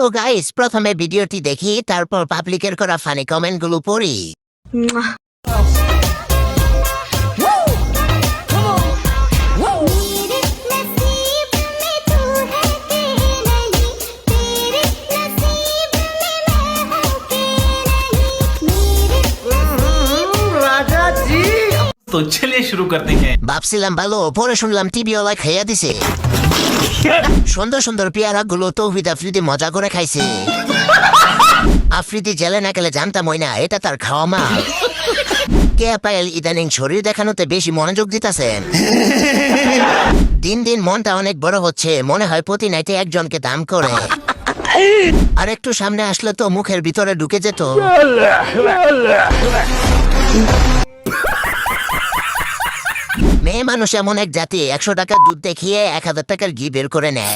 তো গাইস প্রথমে ভিডিওটি দেখি তারপর পাবলিকের করা ফানি কমেন্টগুলো পড়ি। তো চলে শুরু করতে হ্যাঁ ভাবছিলাম ভালো, পরে শুনলাম টিভিওয়ালা খাইয়া দিছে। সুন্দর সুন্দর পেয়ারা গুলো তৌহিদ আফ্রিদি মজা করে খাইছে। আফ্রিদি জেলে না গেলে জানতাম ওই না, এটা তার খাওয়া মা। কে পাইল ইদানিং শরীর দেখানোতে বেশি মনোযোগ দিতেছেন? দিন দিন মনটা অনেক বড় হচ্ছে, মনে হয় প্রতি নাইটে একজনকে দাম করে। আর একটু সামনে আসলে তো মুখের ভিতরে ঢুকে যেত। মেয়ে মানুষ এমন এক জাতি, একশো টাকার দুধ দেখিয়ে এক হাজার টাকার ঘি বের করে নেয়।